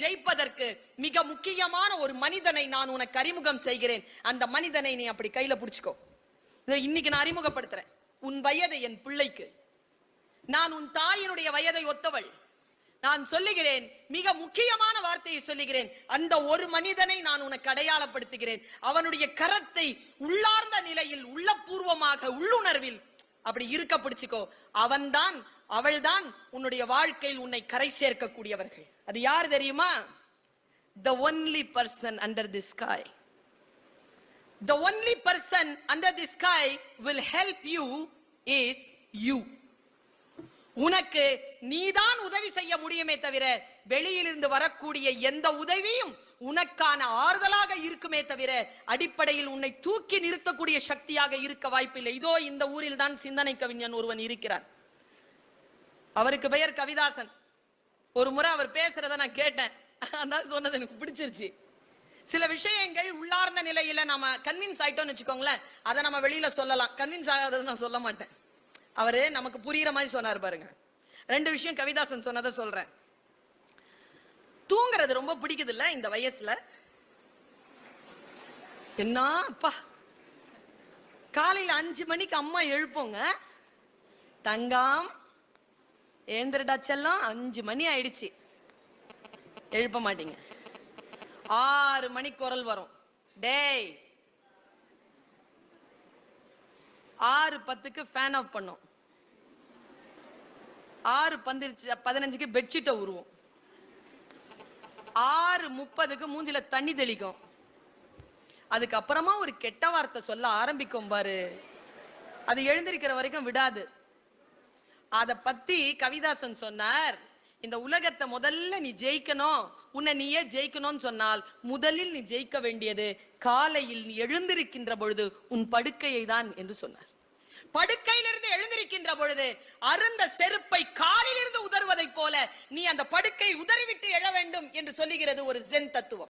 ஜெயிப்பதற்கு மிக முக்கியமான ஒரு மனிதனை நான் உனக்கு அறிமுகம் செய்கிறேன். அந்த மனிதனை நீ அப்படி கையில புடிச்சுக்கோ. இதை இன்னைக்கு நான் அறிமுகப்படுத்துறேன். உன் வயது என் பிள்ளைக்கு. நான் உன் தாயினுடைய வயதை ஒத்தவள். நான் சொல்லுகிறேன் மிக முக்கியமான வார்த்தையை சொல்லுகிறேன். அந்த ஒரு மனிதனை நான் உனக்கு அடையாளப்படுத்துகிறேன். அவனுடைய கரத்தை உள்ளார்ந்த நிலையில் உள்ளபூர்வமாக உள்ளுணர்வில் அப்படி இருக்க பிடிச்சுக்கோ. அவன்தான் அவள்தான் உன்னுடைய வாழ்க்கையில் உன்னை கரை சேர்க்கக்கூடியவர்கள். அது யார் தெரியுமா? The only person under the sky the only person under the sky will help you is you உனக்கு நீதான் உதவி செய்ய முடியுமே தவிர வெளியிலிருந்து வரக்கூடிய எந்த உதவியும் உனக்கான ஆறுதலாக இருக்குமே தவிர அடிப்படையில் உன்னை தூக்கி நிறுத்தக்கூடிய சக்தியாக இருக்க வாய்ப்பில்லை. இதோ இந்த ஊரில் தான் சிந்தனை கவிஞன் ஒருவன் இருக்கிறான். அவருக்கு பெயர் கவிதாசன். ஒரு முறை அவர் பேசுறத நான் கேட்டேன். அதனால சொன்னது எனக்கு பிடிச்சிருச்சு. சில விஷயங்கள் உள்ளார்ந்த நிலையில நாம கன்வின்ஸ் ஆயிட்டோம்னு வச்சுக்கோங்களேன். அதை நம்ம வெளியில சொல்லலாம். கன்வின்ஸ் ஆகாதது நான் சொல்ல மாட்டேன். அவரு நமக்கு புரியுற மாதிரி சொன்னார் பாருங்க. ரெண்டு விஷயம் கவிதாசன் சொன்னதை சொல்றேன். தூங்குறது ரொம்ப பிடிக்குது இல்ல இந்த வயசுல? என்ன? அப்பா. காலையில அஞ்சு மணிக்கு அம்மா எழுப்போங்க. தங்கம் எழுந்துருடா செல்லம் அஞ்சு மணி ஆயிடுச்சு. எழுப்ப மாட்டீங்க. ஆறு மணி குரல் வரும். டேய். ஆறு பத்துக்கு ஃபேன் ஆஃப் பண்ணும். ஆறு பந்திருச்சு பதினஞ்சுக்கு பெட்ஷீட்டை உருவோம். ஆறு முப்பதுக்கு மூஞ்சில தண்ணி தெளிக்கும். அதுக்கப்புறமா ஒரு கெட்ட வார்த்தை சொல்ல ஆரம்பிக்கும் பாரு. அது எழுந்திருக்கிற வரைக்கும் விடாது. அத பத்தி கவிதாசன் சொன்னார் இந்த உலகத்தை முதல்ல நீ ஜெயிக்கணும் உன்னை நீயே ஜெயிக்கணும்னு சொன்னால் முதலில் நீ ஜெயிக்க வேண்டியது காலையில் நீ எழுந்திருக்கின்ற பொழுது உன் படுக்கையை தான் என்று சொன்னார். படுக்கையிலிருந்து எழுந்திருக்கின்ற பொழுது அருந்த செருப்பை காலிலிருந்து உதறுவதைப் போல நீ அந்த படுக்கை உதறிவிட்டு எழ வேண்டும் என்று சொல்லுகிறது ஒரு ஜென் தத்துவம்.